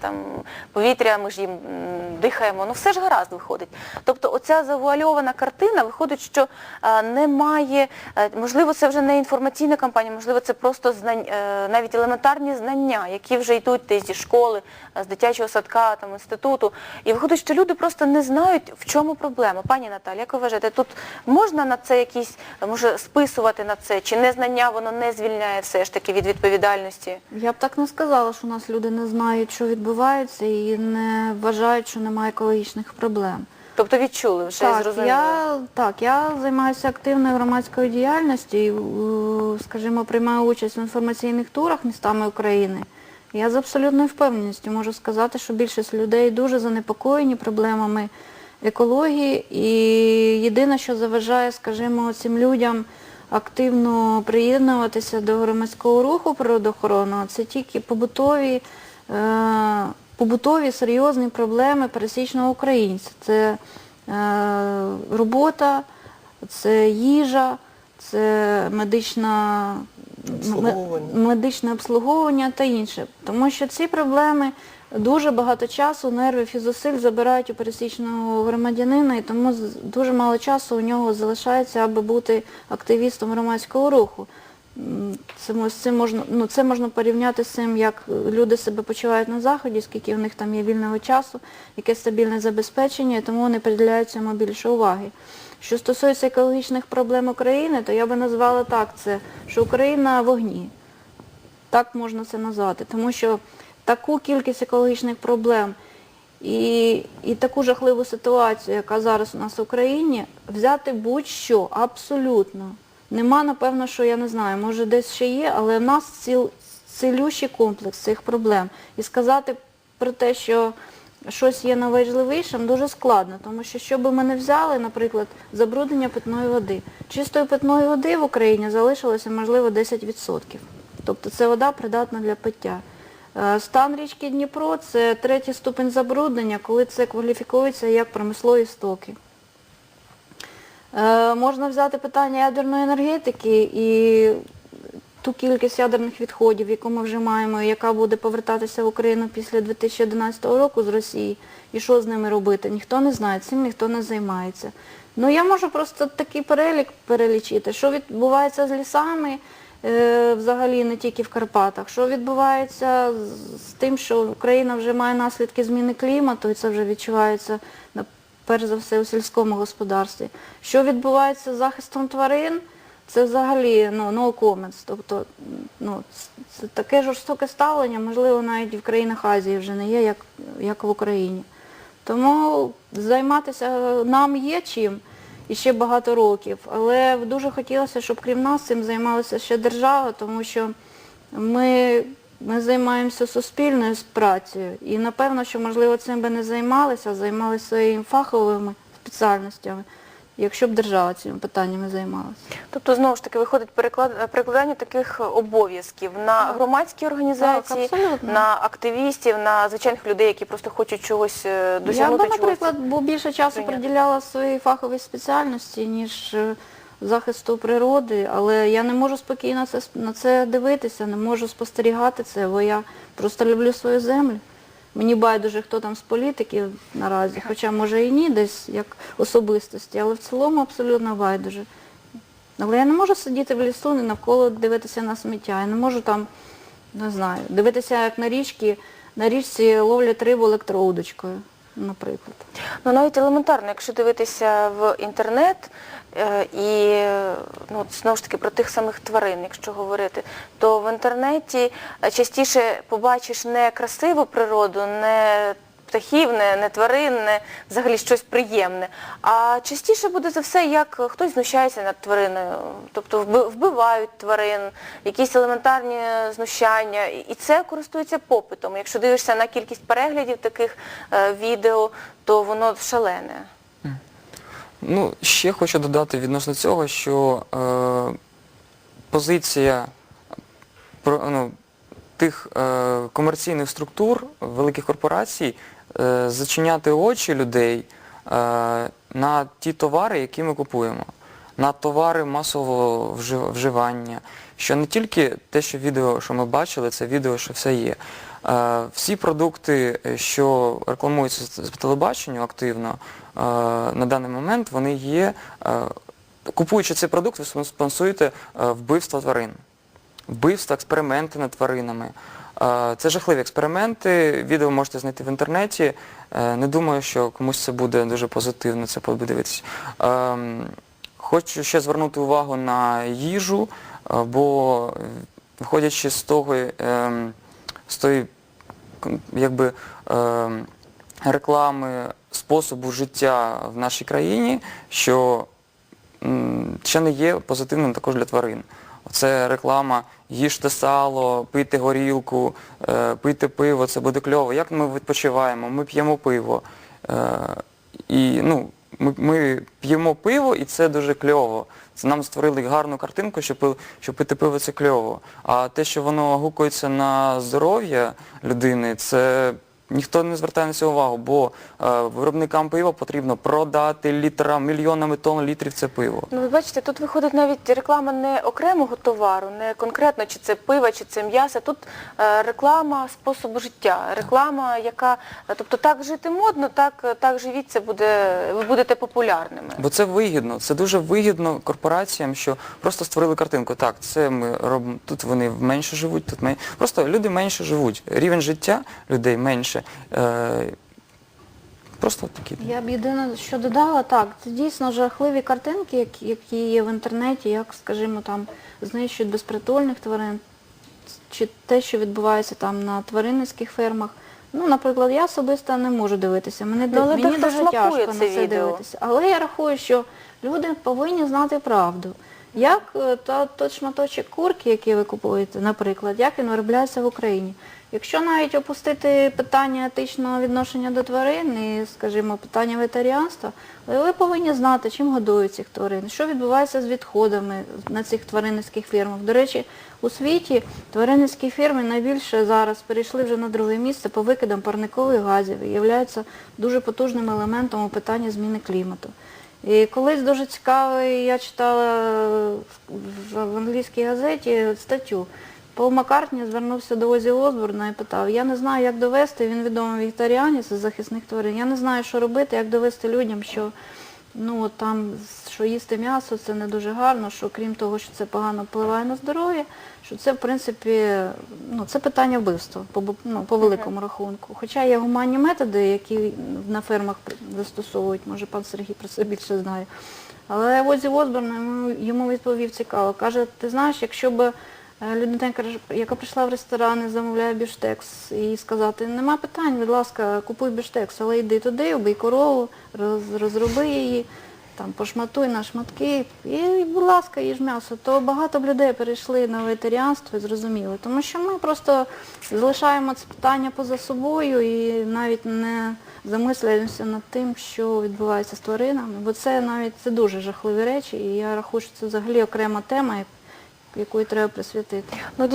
там повітря, ми ж їм дихаємо, ну все ж гаразд виходить. Тобто оця завуальована картина виходить, що е, немає, е, можливо, це вже не інформаційна кампанія, можливо, це просто знань, е, навіть елементарні знання, які вже йдуть десь зі школи, е, з дитячого садка, там, інституту. І виходить, що люди просто не знають, в чому проблема. Пані Наталі, як ви вважаєте, тут можна на це якісь, е, може, списувати на це, чи незнання воно не звільняє все ж таки від відповідальності? Я б так не сказала, що у нас люди не знають, що відбувається, і не вважають, що немає екологічних проблем. Тобто відчули вже Так, зрозуміли. я, так, я займаюся активною громадською діяльністю і, е, скажімо, приймаю участь в інформаційних турах містами України. Я з абсолютною впевненістю можу сказати, що більшість людей дуже занепокоєні проблемами екології. І єдине, що заважає, скажімо, цим людям активно приєднуватися до громадського руху природоохоронного, це тільки побутові, побутові серйозні проблеми пересічного українця. Це е, робота, це їжа, це медична, Обслуговування. медичне обслуговування та інше. Тому що ці проблеми дуже багато часу, нервів і зусиль забирають у пересічного громадянина, і тому дуже мало часу у нього залишається, аби бути активістом громадського руху. Це, цим можна, ну, це можна порівняти з цим, як люди себе почувають на заході, скільки в них там є вільного часу, яке стабільне забезпечення, і тому вони приділяють цьому більше уваги. Що стосується екологічних проблем України, то я би назвала так це, що Україна в вогні. Так можна це назвати, тому що таку кількість екологічних проблем і, і таку жахливу ситуацію, яка зараз у нас в Україні, взяти будь-що, абсолютно. Нема, напевно, що я не знаю, може десь ще є, але в нас ціл, цілющий комплекс цих проблем. І сказати про те, що щось є найважливішим, дуже складно, тому що що би ми не взяли, наприклад, забруднення питної води. Чистої питної води в Україні залишилося, можливо, 10%. Тобто це вода придатна для пиття. Е, Стан річки Дніпро це третій ступень забруднення, коли це кваліфікується як промислові стоки. Е, Можна взяти питання ядерної енергетики і ту кількість ядерних відходів, яку ми вже маємо, яка буде повертатися в Україну після 2011 року з Росії, і що з ними робити, ніхто не знає, цим ніхто не займається. Ну я можу просто такий перелік перелічити, що відбувається з лісами, е, взагалі не тільки в Карпатах, що відбувається з- тим, що Україна вже має наслідки зміни клімату, і це вже відчувається перш за все у сільському господарстві. Що відбувається з захистом тварин, це взагалі ну, no comments. Тобто ну, це таке жорстоке ставлення, можливо, навіть в країнах Азії вже не є, як, як в Україні. Тому займатися нам є чим і ще багато років. Але дуже хотілося, щоб крім нас цим займалася ще держава, тому що ми, ми займаємося суспільною працею. І напевно, що можливо цим би не займалися, а займалися своїми фаховими спеціальностями, якщо б держава цими питаннями займалася. Тобто, знову ж таки, виходить переклад, перекладання таких обов'язків на громадські організації, Так, на активістів, на звичайних людей, які просто хочуть чогось е, Я досягнути. би, наприклад, бо більше часу приділяла своїй фаховій спеціальності, ніж е, захисту природи, але я не можу спокійно це, на це дивитися, не можу спостерігати це, бо я просто люблю свою землю. Мені байдуже, хто там з політиків наразі, хоча може і ні, десь як особистості, але в цілому абсолютно байдуже. Але я не можу сидіти в лісу і навколо дивитися на сміття. Я не можу там, не знаю, дивитися, як на річці, на річці ловлять рибу електроудочкою, наприклад. Ну навіть елементарно, якщо дивитися в інтернет е, і ну, знову ж таки про тих самих тварин, якщо говорити, то в інтернеті е, частіше побачиш не красиву природу, не птахів, не, не взагалі щось приємне. А частіше буде за все, як хтось знущається над твариною, тобто вби- вбивають тварин, якісь елементарні знущання. І це користується попитом. Якщо дивишся на кількість переглядів таких е, відео, то воно шалене. Ну, ще хочу додати відносно цього, що е, позиція про, ну, тих е, комерційних структур, великих корпорацій, зачиняти очі людей е, на ті товари, які ми купуємо, на товари масового вживання. Що не тільки те, що відео, що ми бачили, це відео, що все є. Е, Всі продукти, е, що рекламуються з телебаченню активно е, на даний момент, вони є. е, Купуючи цей продукт, ви спонсуєте е, вбивство тварин, вбивства, експерименти над тваринами. Е, Це жахливі експерименти. Відео можете знайти в інтернеті. Е, Не думаю, що комусь це буде дуже позитивно це подивитися. Ем, Хочу ще звернути увагу на їжу, е, бо виходячи з того, ем, з тої якби, ем, реклами способу життя в нашій країні, що ще не є позитивним також для тварин. Це реклама їжте сало, пийте горілку, е, пийте пиво, це буде кльово. Як ми відпочиваємо? Ми п'ємо пиво. Е, і ну, ми, п'ємо пиво, і це дуже кльово. Це нам створили гарну картинку, що, що пити пиво це кльово. А те, що воно гукається на здоров'я людини, це ніхто не звертає на це увагу, бо е, виробникам пива потрібно продати літра, мільйонами тонн літрів це пиво. Ну, ви бачите, тут виходить навіть реклама не окремого товару, не конкретно чи це пиво, чи це м'ясо. Тут е, реклама способу життя, реклама, яка, тобто так жити модно, так, так живіть, це буде, ви будете популярними. Бо це вигідно, це дуже вигідно корпораціям, що просто створили картинку. Так, це ми робимо, тут вони менше живуть, тут мен... Просто люди менше живуть. Рівень життя людей менше. Е... Просто такі. Я б єдине, що додала, так, це дійсно жахливі картинки, які, є в інтернеті, як, скажімо, там знищують безпритульних тварин, чи те, що відбувається там на тваринницьких фермах. Ну, наприклад, я особисто не можу дивитися. Мене Ну, мені дуже тяжко це на це відео. дивитися. Але я рахую, що люди повинні знати правду. Як е, та, той шматочок курки, який ви купуєте, наприклад, як він виробляється в Україні. Якщо навіть опустити питання етичного відношення до тварин і, скажімо, питання ветеріанства, ви повинні знати, чим годують цих тварин, що відбувається з відходами на цих тваринницьких фермах. До речі, у світі тваринницькі ферми найбільше зараз перейшли вже на друге місце по викидам парникових газів і являються дуже потужним елементом у питанні зміни клімату. І колись дуже цікавий, я читала в англійській газеті статтю. Пол Маккартні звернувся до Озі Осборна і питав, я не знаю, як довести, він відомий вегетаріанець із захисних тварин, я не знаю, що робити, як довести людям, що ну, там, що їсти м'ясо це не дуже гарно, що крім того, що це погано впливає на здоров'я, що це, в принципі, ну, це питання вбивства по, ну, по великому рахунку. Хоча є гуманні методи, які на фермах застосовують, може пан Сергій про це більше знає. Але Озі Осборн йому, відповів цікаво. Каже, ти знаєш, якщо б людина, каже, яка прийшла в ресторан і замовляє біштекс, і сказати, нема питань, будь ласка, купуй біштекс, але йди туди, убий корову, роз, розроби її, там, пошматуй на шматки, і, будь ласка, їж м'ясо, то багато б людей перейшли на вегетаріанство і зрозуміли. Тому що ми просто залишаємо це питання поза собою і навіть не замислюємося над тим, що відбувається з тваринами, бо це навіть це дуже жахливі речі, і я рахую, що це взагалі окрема тема, якої треба присвятити. Ну,